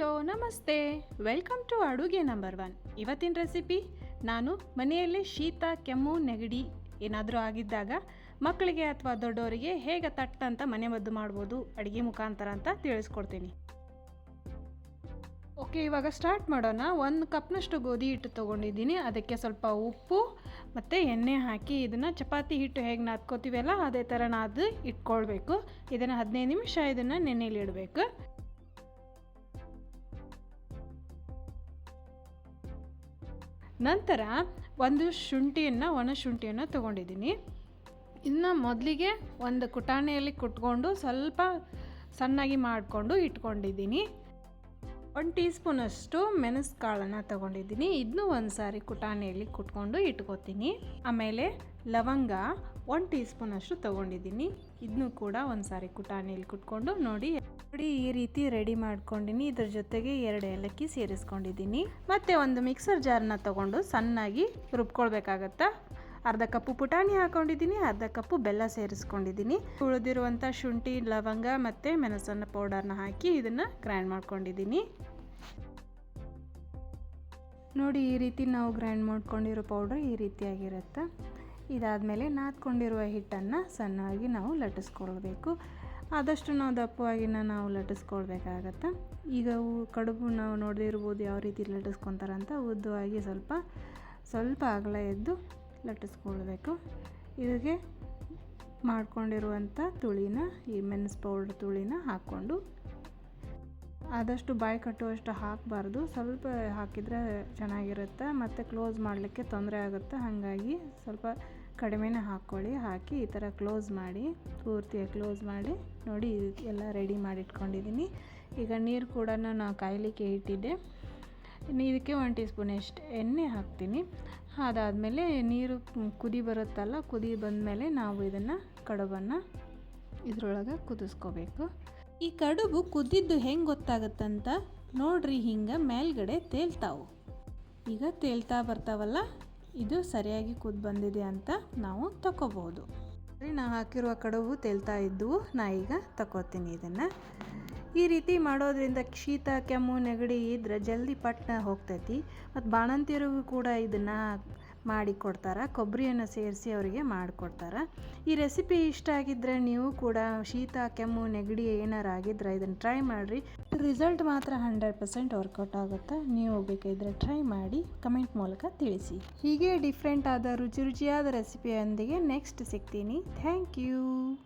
Hello, ನಮಸ್ತೆ. Welcome to ಅಡುಗೆ number one. ಇವತ್ತಿನ ರೆಸಿಪಿ, ನಾನು ಮನೆಯಲ್ಲಿ ಶೀತ, ಕೆಮ್ಮು, ನೆಗಡಿ ಏನಾದರೂ ಆಗಿದ್ದಾಗ ಮಕ್ಕಳಿಗೆ ಅಥವಾ ದೊಡ್ಡವರಿಗೆ ಹೇಗೆ ತಟ್ಟಂತ ಮನೆ ಮದ್ದು ಮಾಡ್ಬೋದು, ಅಡುಗೆ ಮುಖಾಂತರ ಅಂತ ತಿಳಿಸ್ಕೊಡ್ತೀನಿ. ಓಕೆ, ಇವಾಗ ಸ್ಟಾರ್ಟ್ ಮಾಡೋಣ. ಒಂದು ಕಪ್ನಷ್ಟು ಗೋಧಿ ಹಿಟ್ಟು ತೊಗೊಂಡಿದ್ದೀನಿ. ಅದಕ್ಕೆ ಸ್ವಲ್ಪ ಉಪ್ಪು ಮತ್ತು ಎಣ್ಣೆ ಹಾಕಿ ಇದನ್ನು ಚಪಾತಿ ಹಿಟ್ಟು ಹೇಗೆ ನಾದ್ಕೋತೀವಲ್ಲ, ಅದೇ ಥರ ನಾದು ಇಟ್ಕೊಳ್ಬೇಕು. ಇದನ್ನು ಹದಿನೈದು ನಿಮಿಷ ಇದನ್ನು ನೆನೆಯಲ್ಲಿ ಇಡಬೇಕು ನಂತರ ಒಂದು ಶುಂಠಿಯನ್ನು, ಒಣ ಶುಂಠಿಯನ್ನು ತೊಗೊಂಡಿದ್ದೀನಿ. ಇನ್ನು ಮೊದಲಿಗೆ ಒಂದು ಕುಟಾಣಿಯಲ್ಲಿ ಕುಟ್ಕೊಂಡು ಸ್ವಲ್ಪ ಸಣ್ಣಾಗಿ ಮಾಡಿಕೊಂಡು ಇಟ್ಕೊಂಡಿದ್ದೀನಿ. ಒಂದು ಟೀ ಸ್ಪೂನಷ್ಟು ಮೆಣಸು ಕಾಳನ್ನು ತೊಗೊಂಡಿದ್ದೀನಿ. ಇದನ್ನು ಒಂದು ಸಾರಿ ಕುಟಾಣಿಯಲ್ಲಿ ಕುಟ್ಕೊಂಡು ಇಟ್ಕೋತೀನಿ. ಆಮೇಲೆ ಲವಂಗ ಒಂದು ಟೀ ಸ್ಪೂನಷ್ಟು ತೊಗೊಂಡಿದ್ದೀನಿ. ಇದನ್ನು ಕೂಡ ಒಂದು ಸಾರಿ ಕುಟಾಣಿಯಲ್ಲಿ ಕುಟ್ಕೊಂಡು ನೋಡಿ ನೋಡಿ ಈ ರೀತಿ ರೆಡಿ ಮಾಡ್ಕೊಂಡಿನಿ. ಇದ್ರ ಜೊತೆಗೆ ಎರಡು ಏಲಕ್ಕಿ ಸೇರಿಸ್ಕೊಂಡಿದ್ದೀನಿ ಮತ್ತು ಒಂದು ಮಿಕ್ಸರ್ ಜಾರ್ನ ತಗೊಂಡು ಸಣ್ಣಾಗಿ ರುಬ್ಕೊಳ್ಬೇಕಾಗತ್ತಾ? ಅರ್ಧ ಕಪ್ಪು ಪುಟಾಣಿ ಹಾಕೊಂಡಿದ್ದೀನಿ ಅರ್ಧ ಕಪ್ಪು ಬೆಲ್ಲ ಸೇರಿಸ್ಕೊಂಡಿದ್ದೀನಿ ಉಳಿದಿರುವಂಥ ಶುಂಠಿ, ಲವಂಗ ಮತ್ತು ಮೆಣಸನ್ನ ಪೌಡರ್ನ ಹಾಕಿ ಇದನ್ನು ಗ್ರೈಂಡ್ ಮಾಡ್ಕೊಂಡಿದ್ದೀನಿ ನೋಡಿ, ಈ ರೀತಿ ನಾವು ಗ್ರೈಂಡ್ ಮಾಡ್ಕೊಂಡಿರೋ ಪೌಡ್ರ್ ಈ ರೀತಿಯಾಗಿರುತ್ತೆ ಇದಾದಮೇಲೆ ನಾದ್ಕೊಂಡಿರುವ ಹಿಟ್ಟನ್ನು ಸಣ್ಣಾಗಿ ನಾವು ಲಟ್ಟಿಸ್ಕೊಳ್ಬೇಕು. ಆದಷ್ಟು ನಾವು ದಪ್ಪವಾಗಿನ ನಾವು ಲಟ್ಟಿಸ್ಕೊಳ್ಬೇಕಾಗತ್ತೆ ಈಗ ಕಡುಬು ನಾವು ನೋಡಿರ್ಬೋದು ಯಾವ ರೀತಿ ಲಟ್ಟಿಸ್ಕೊತಾರಂತ ಉದ್ದವಾಗಿ ಸ್ವಲ್ಪ ಸ್ವಲ್ಪ ಅಗಲ ಎದ್ದು ಲಟ್ಟಿಸ್ಕೊಳ್ಬೇಕು ಇದಕ್ಕೆ ಮಾಡ್ಕೊಂಡಿರುವಂಥ ತುಳಿನ, ಈ ಮೆಣಸು ಪೌಡ್ರ್ ತುಳಿನ ಹಾಕ್ಕೊಂಡು, ಆದಷ್ಟು ಬಾಯಿ ಕಟ್ಟುವಷ್ಟು ಹಾಕಬಾರ್ದು. ಸ್ವಲ್ಪ ಹಾಕಿದರೆ ಚೆನ್ನಾಗಿರುತ್ತೆ? ಮತ್ತು ಕ್ಲೋಸ್ ಮಾಡಲಿಕ್ಕೆ ತೊಂದರೆ ಆಗುತ್ತೆ? ಹಾಗಾಗಿ ಸ್ವಲ್ಪ ಕಡಿಮೆನೇ ಹಾಕ್ಕೊಳ್ಳಿ, ಹಾಕಿ ಈ ಥರ ಕ್ಲೋಸ್ ಮಾಡಿ, ಪೂರ್ತಿಯಾಗಿ ಕ್ಲೋಸ್ ಮಾಡಿ, ನೋಡಿ ಎಲ್ಲ ರೆಡಿ ಮಾಡಿ ಇಟ್ಕೊಂಡಿದ್ದೀನಿ ಈಗ ನೀರು ಕೂಡ ನಾನು ಕಾಯಲಿಕ್ಕೆ ಇಟ್ಟಿದ್ದೆ. ಇದಕ್ಕೆ ಒನ್ ಟೀ ಸ್ಪೂನ್ ಎಷ್ಟು ಎಣ್ಣೆ ಹಾಕ್ತೀನಿ. ಅದಾದಮೇಲೆ ನೀರು ಕುದಿ ಬರುತ್ತಲ್ಲ, ಕುದಿ ಬಂದಮೇಲೆ ನಾವು ಇದನ್ನು ಕಡುಬನ್ನು ಇದರೊಳಗೆ ಕುದಿಸ್ಕೋಬೇಕು. ಈ ಕಡುಬು ಕುದ್ದಿದ್ದು ಹೆಂಗೆ ಗೊತ್ತಾಗುತ್ತಂತ ನೋಡ್ರಿ, ಹಿಂಗೆ ಮೇಲ್ಗಡೆ ತೇಲ್ತಾವು. ಈಗ ತೇಲ್ತಾ ಬರ್ತಾವಲ್ಲ ಇದು ಸರಿಯಾಗಿ ಕೂತ್ ಬಂದಿದೆ ಅಂತ ನಾವು ತಗೋಬೋದು ಸರಿ, ನಾ ಹಾಕಿರುವ ಕಡುಬು ತೇಲ್ತಾ ಇದ್ದವು ನಾ ಈಗ ತಗೋತೀನಿ ಇದನ್ನು. ಈ ರೀತಿ ಮಾಡೋದ್ರಿಂದ ಶೀತ, ಕೆಮ್ಮು, ನೆಗಡಿ ಇದ್ರೆ ಜಲ್ದಿ ಪಟ್ನ ಹೋಗ್ತೈತಿ. ಮತ್ತು ಬಾಣಂತಿಯರಿಗೂ ಕೂಡ ಇದನ್ನು ಮಾಡಿ ಕೊಡ್ತಾರೆ ಕೊಬ್ಬರಿಯನ್ನು ಸೇರಿಸಿ ಅವರಿಗೆ ಮಾಡಿಕೊಡ್ತಾರೆ. ಈ ರೆಸಿಪಿ ಇಷ್ಟ ಆಗಿದ್ದರೆ ನೀವು ಕೂಡ ಶೀತ, ಕೆಮ್ಮು, ನೆಗಡಿ ಏನಾರು ಆಗಿದ್ರೆ ಇದನ್ನು ಟ್ರೈ ಮಾಡಿರಿ. ರಿಸಲ್ಟ್ ಮಾತ್ರ ಹಂಡ್ರೆಡ್ ಪರ್ಸೆಂಟ್ ವರ್ಕೌಟ್ ಆಗುತ್ತೆ? ನೀವು ಬೇಕಿದ್ರೆ ಟ್ರೈ ಮಾಡಿ ಕಮೆಂಟ್ ಮೂಲಕ ತಿಳಿಸಿ. ಹೀಗೆ ಡಿಫ್ರೆಂಟ್ ಆದ ರುಚಿ ರುಚಿಯಾದ ರೆಸಿಪಿಯೊಂದಿಗೆ ನೆಕ್ಸ್ಟ್ ಸಿಗ್ತೀನಿ. Thank you